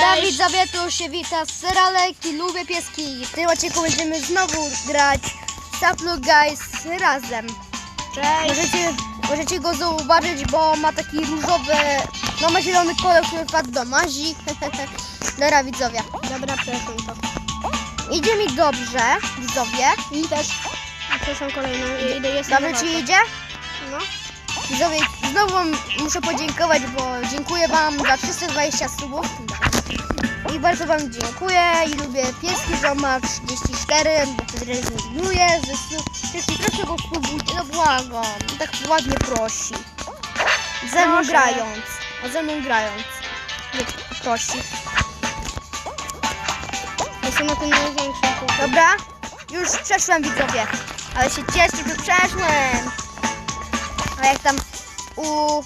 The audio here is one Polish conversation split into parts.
Cześć widzowie, tu się wita Seralek i lubię pieski. W tym odcinku będziemy znowu grać Saplu Guys razem. Cześć. Możecie, możecie go zauważyć, bo ma taki różowy, no ma zielony kolor, który wpadł do mazi. Dobra widzowie, Dobra, przepraszam to. idzie mi dobrze, widzowie. I też. Przepraszam kolejną. Idę jest Dobrze ci idzie? No. Widzowie, znowu muszę podziękować, bo dziękuję wam za 320 subów. I bardzo wam dziękuję i lubię pieski, że ma 34, bo to rezygnuje ze. Pieski, proszę go spróbujcie, no błagam. Tak ładnie prosi. Ze mną Proszę. grając. O, ze mną grając. Nie, Prosi. Jestem na tym największym punkcie. Dobra, już przeszłem widzowie. Ale się cieszę, że przeszłem. A jak tam u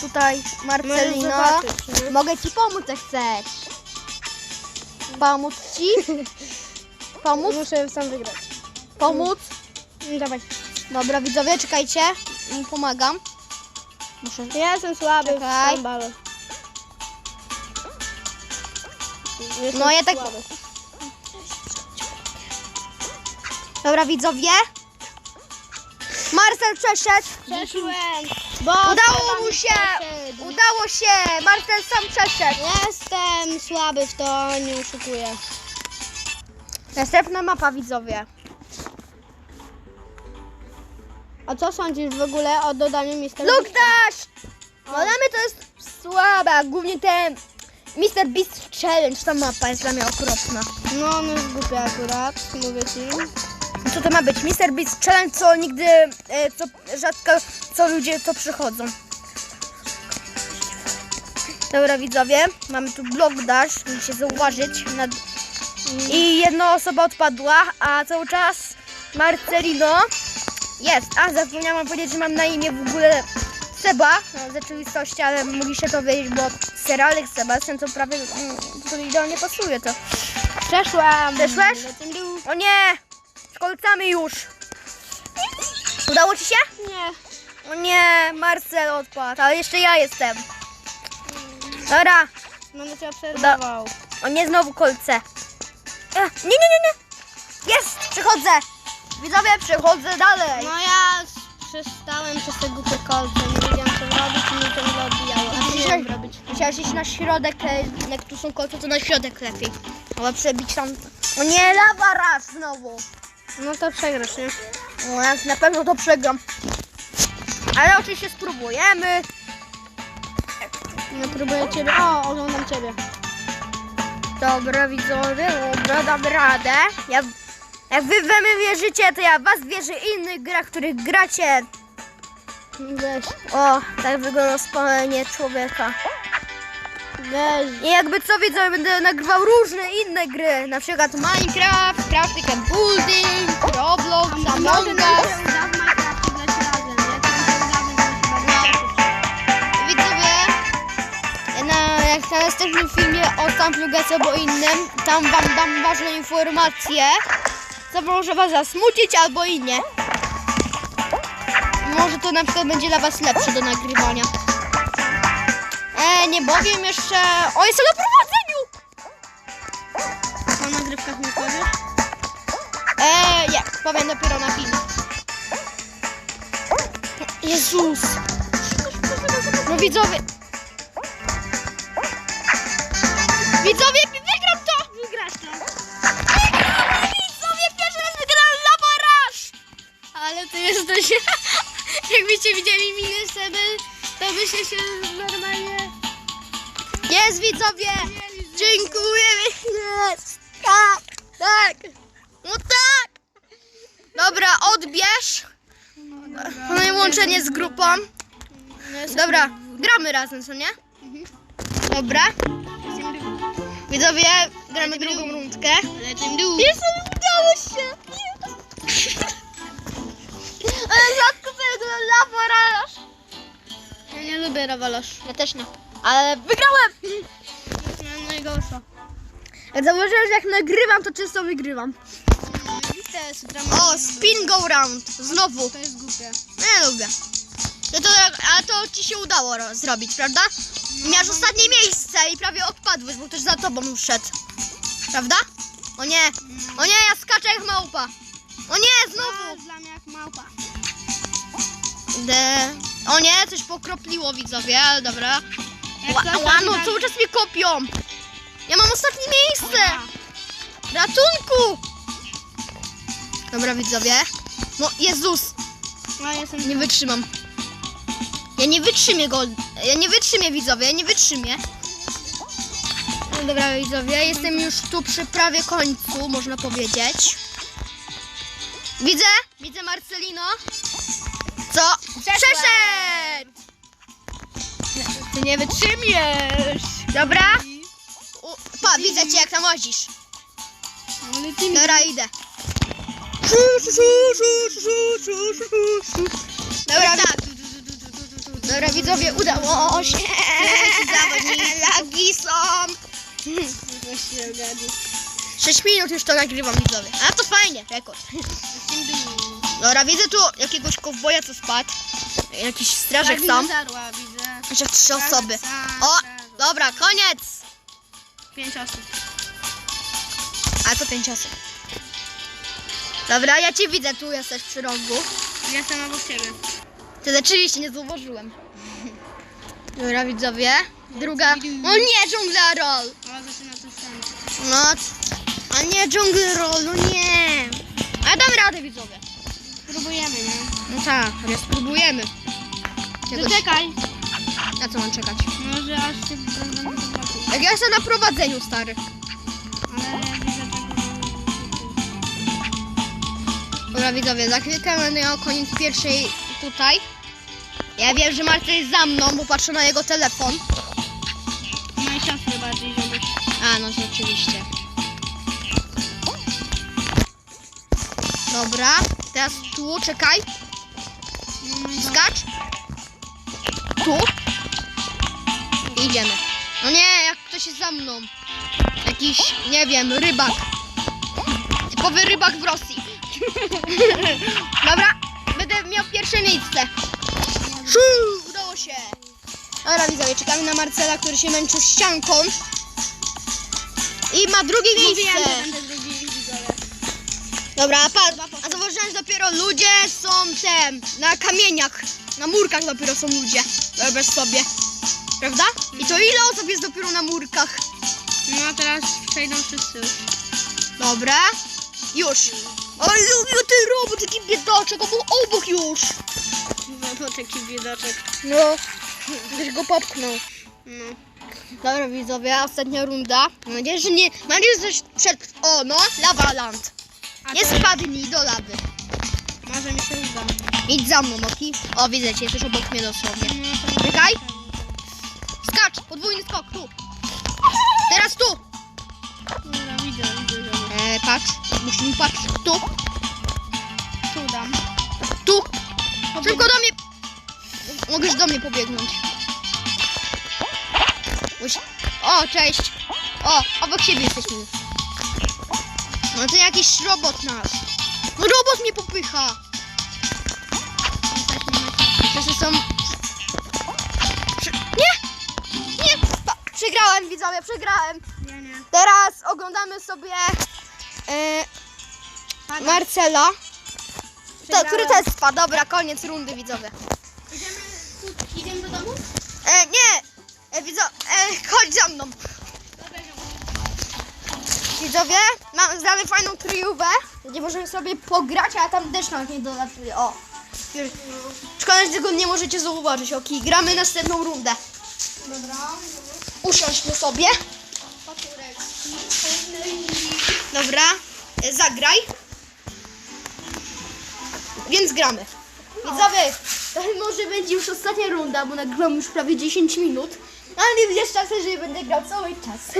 tutaj Marcelino, zobaczyć, nie? mogę ci pomóc jak chcesz. Pomóc ci? Pomóc? Muszę sam wygrać. Pomóc? No, Dawaj. Dobra widzowie, czekajcie. Mm, Pomagam. Muszę. Ja jestem słaby Czekaj. w sambalu. Jestem No, ja tak- słaby. Dobra widzowie. Marcel przeszedł. Przeszłem. Bo Udało mu się! Udało się! Marcel sam przeszedł. Jestem słaby w to, nie oszukuję. Następna mapa widzowie. A co sądzisz w ogóle o dodaniu Mister Look Dash! Modemy to jest słaba, głównie ten Mr. Beast Challenge, ta mapa jest dla mnie okropna. No, on jest głupia akurat, mówię ci. Co to ma być? Mr. Beast Challenge, co nigdy, e, co rzadko, co ludzie to przychodzą. Dobra widzowie, mamy tu Block Dash, musicie zauważyć. Nad... I jedna osoba odpadła, a cały czas Marcelino jest. A, zapomniałam powiedzieć, że mam na imię w ogóle Seba, no, w rzeczywistości, ale mogliście to wiedzieć, bo Seralek Sebastian to prawie mm, to idealnie pasuje to. Przeszłem. Przeszłeś? O nie! Z kolcami już! Udało ci się? Nie. O nie, Marcel odpadł, ale jeszcze ja jestem. Dobra, Będę cię obserwował. o nie, znowu kolce. E, nie, nie, nie, nie! Jest! Przechodzę! Widzowie, przechodzę dalej. No ja przestałem przez te głupie kolce. Nie wiedziałam co robić i mi to nie odbijało. A co Dzisiaj- miałem robić? Musiałeś iść na środek, e, jak tu są kolce, to na środek lepiej. Ale przebić tam... O nie, lawa raz znowu. No to przegrasz, nie? O, ja na pewno to przegram. Ale oczywiście spróbujemy. No próbuję ciebie. O, oglądam ciebie. Dobra widzowie, dobra, dam radę. Ja, jak wy we mnie wierzycie, to ja was wierzę innych grach, w których gracie. Weź, O, tak wygląda spalenie człowieka. weź. I jakby co widzowie, będę nagrywał różne inne gry. Na przykład Minecraft, Crafting and Building, Roblox, Among Us. Na, następnym filmie o Samplugas albo innym, tam wam dam ważne informacje, co może was zasmucić albo i nie. Może to na przykład będzie dla was lepsze do nagrywania. E, nie bowiem jeszcze... O, jest na prowadzeniu! Po nagrywkach nie powiesz? E, nie, powiem dopiero na filmie. Jezus! No. Widzowie, ty jesteś... Jakbyście widzieli minę sobie, to byście się normalnie... Jest widzowie! Dziękuję! Jest! Tak! Tak! No tak! Dobra, odbierz. No i łączenie z grupą. Dobra, gramy razem, co nie? Dobra. Widzowie, gramy drugą rundkę. Lecim dół. Jest, udało się! Ale rzadko gram laboraż. Ja nie lubię rawalasz. Ja też nie. Ale wygrałem! Mam najgorsza. Jak zauważyłem, że jak nagrywam, to często wygrywam. O, spin go round. Znowu. To jest głupie. Nie lubię. No to, ale to ci się udało ro- zrobić, prawda? No Miałeś ostatnie miejsce i prawie odpadłeś, bo ktoś za tobą szedł. Prawda? O nie, o nie, ja skaczę jak małpa. O nie, Znowu znowu. dla mnie jak małpa. De... O nie, coś pokropliło widzowie, ale dobra. Jak Ła, no cały czas mnie kopią. Ja mam ostatnie miejsce. Ratunku. Dobra widzowie. No Jezus, No, jestem nie wytrzymam. Ja nie wytrzymię go. Ja nie wytrzymię widzowie, ja nie wytrzymię. No dobra widzowie, jestem już tu przy prawie końcu, można powiedzieć. Widzę, widzę Marcelino. Co? Przeszedł! Ty nie wytrzymiesz. Dobra. U, pa, widzę cię jak tam łazisz. Dobra, idę. Dobra, tak. Dobra, widzowie, udało się. Lagi są. Właśnie ogarnij. 6 minut już to nagrywam, widzowie. A to fajnie, rekord. Dobra, widzę tu jakiegoś kowboja, co spadł. Jakiś strażek Tak, tam. widzę Zarła, widzę. Jeszcze trzy osoby. Strażak, O, strażak. dobra, koniec. Pięć osób. A to pięć osób. Dobra, ja cię widzę, tu jesteś przy rogu. Jestem obok ciebie. To rzeczywiście nie zauważyłem. Dobra, widzowie. Druga. O nie, Jungle Roll. O, zaczyna coś tam. No, a nie Jungle Roll, no nie. Ale dam radę, widzowie. Próbujemy, nie? No tak, ale spróbujemy. Czegoś... Zaczekaj. Na co mam czekać? Może aż się będę. Jak ja jestem na prowadzeniu, stary. Ale. Dobra, widzowie, za chwilkę będę miał koniec pierwszej tutaj. Ja wiem, że Marcel jest za mną, bo patrzę na jego telefon. Moje siostry bardziej, żebyś. A, no oczywiście. Dobra, teraz tu, czekaj, skacz. Tu. I idziemy. No nie, jak ktoś jest za mną. Jakiś, nie wiem, rybak. Typowy rybak w Rosji. Dobra, będę miał pierwsze miejsce. Szu, udało się. Dobra, widzowie, czekamy na Marcela, który się męczy ścianką. I ma drugie miejsce. Dobra, a patrz, a zauważyłem, że dopiero ludzie są tem, na kamieniach, na murkach dopiero są ludzie. Wyobraź sobie. Prawda? I to ile osób jest dopiero na murkach? No a teraz przejdą wszyscy już. Dobra. Już. O, lubię ty robot, taki biedaczek, on był obok już. No taki biedaczek. No, ktoś go popchnął. No. Dobra, widzowie, ostatnia runda. Mam nadzieję, że nie, mam nadzieję, że przed... O, no, Lava Land. Nie spadnij do lawy. Może mi się uda. Idź za mną, Moki. O, widzę cię, jesteś obok mnie dosłownie. Czekaj. Skacz, podwójny skok, tu. Teraz tu. Dobra, widzę, widzę, widzę. E, patrz, musimy patrzeć. Tu, Tu dam. tu. Szybko do mnie. Mogłeś do mnie pobiegnąć. Musi... O, cześć. O, obok siebie jesteśmy. No to jakiś robot nasz. No robot mnie popycha. Wszyscy są... Nie! Nie! Przegrałem, widzowie, przegrałem. Nie, nie. Teraz oglądamy sobie e, Marcela. To, który też spadł. Dobra, koniec rundy, widzowie. Idziemy, tu, idziemy do domu? E, nie! E, widzo, e, chodź za mną. Widzowie, znamy fajną kryjówę, gdzie możemy sobie pograć, a tam deszcz nam nie dolatuje. O! Szkoda, że tego nie możecie zauważyć. Ok, gramy następną rundę. Dobra. Usiądźmy sobie. Dobra, e, zagraj. Więc gramy. Widzowie, to może będzie już ostatnia runda, bo nagrywam już prawie 10 minut. Ale jest czas, że będę grał cały czas.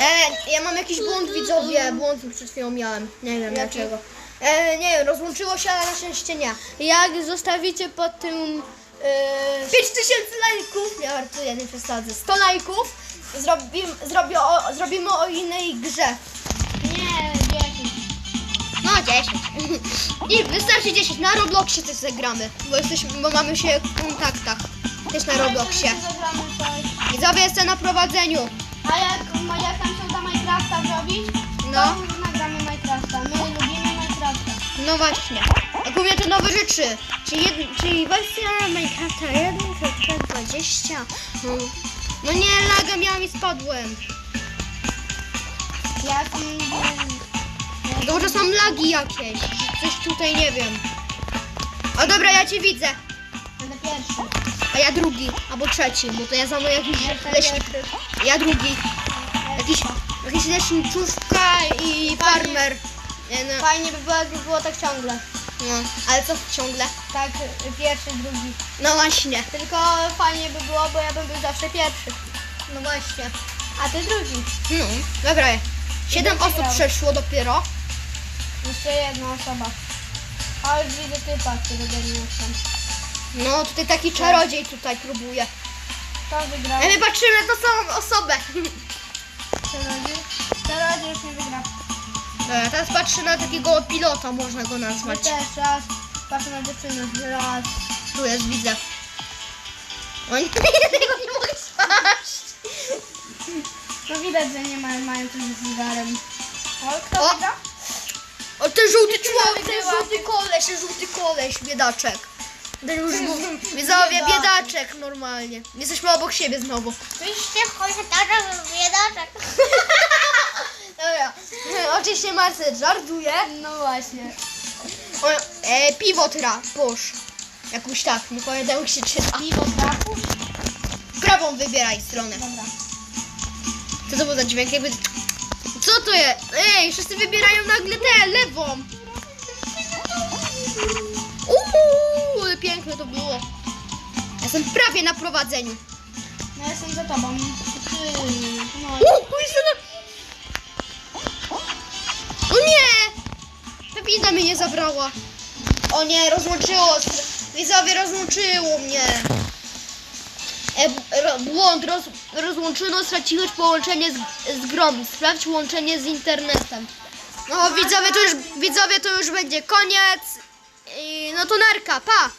E, ja mam jakiś błąd, widzowie. Błąd przed chwilą miałem. Nie wiem Jaki? dlaczego. E, nie wiem, rozłączyło się, ale na szczęście nie. Jak zostawicie pod tym e, 5000 lajków, ja żartuję, nie przesadzę, 100 lajków, zrobimy, zrobię o, zrobimy o innej grze. Nie, wieki. No, 10. I wystarczy 10. Na Robloxie też zagramy, bo, jesteśmy, bo mamy się w kontaktach. Też na Robloxie. Widzowie, jestem na prowadzeniu. A jak, jak tam się da Minecrafta zrobić, No. to nagramy Minecrafta. My lubimy Minecrafta. No właśnie. Jak mówię, to nowe rzeczy. Czyli, jed, czyli wersja Minecrafta 1.20. No. no nie, laga miałam i spadłem. Ja tam... Może są lagi jakieś. Coś tutaj nie wiem. O dobra, ja cię widzę. Będę pierwszy. A ja drugi, albo trzeci, bo to ja za mną jakiś leśnik. Ja drugi. Jakiś, jakiś leśniczówka i farmer. Nie, no, Fajnie by było, jakby było tak ciągle. no, ale co ciągle? Tak, pierwszy, drugi. No właśnie. Tylko fajnie by było, bo ja bym był zawsze pierwszy. No właśnie. A ty drugi. No, dobra. Siedem osób grał. przeszło dopiero. Jeszcze jedna osoba. A już widzę typa, mnie tam. No, tutaj taki czarodziej tutaj próbuje. Kto wygrał? A my patrzymy na tą samą osobę. Czarodziej? Czarodziej już nie wygrał. Dobra, teraz patrzę na takiego pilota, można go My nazwać. też raz. Patrzę na dziewczynę. Raz. Tu jest, widzę. O nie, tego nie mogę spaść. No widać, że nie mają, mają coś z zegarem. O, kto O! wygrał? O, ten żółty człowiek, ten żółty koleś, ten żółty koleś, biedaczek. Był, widzowie, biedaczek normalnie. Jesteśmy obok siebie znowu. Piszcie w komentarzach biedaczek. Dobra, oczywiście Marcel żartuje. No właśnie. O, e, piwo tra, boż. Jakoś tak, nie pamiętam jak się czyta. Piwo trafu? Prawą wybieraj stronę. Dobra. Co to był za dźwięk? Jakby... Co to jest? Ej, wszyscy wybierają nagle tę, lewą. Uuu, piękne to było. Jestem prawie na prowadzeniu. No ja jestem za tobą. Ty. No. Uuu, jestem na... O nie! Pepita mnie nie zabrała. O nie, rozłączyło. Widzowie, rozłączyło mnie. E, ro, błąd, roz, rozłączono, straciłeś połączenie z, z grom. Sprawdź łączenie z internetem. No widzowie, to już, widzowie, to już będzie koniec. I, no to narka, pa!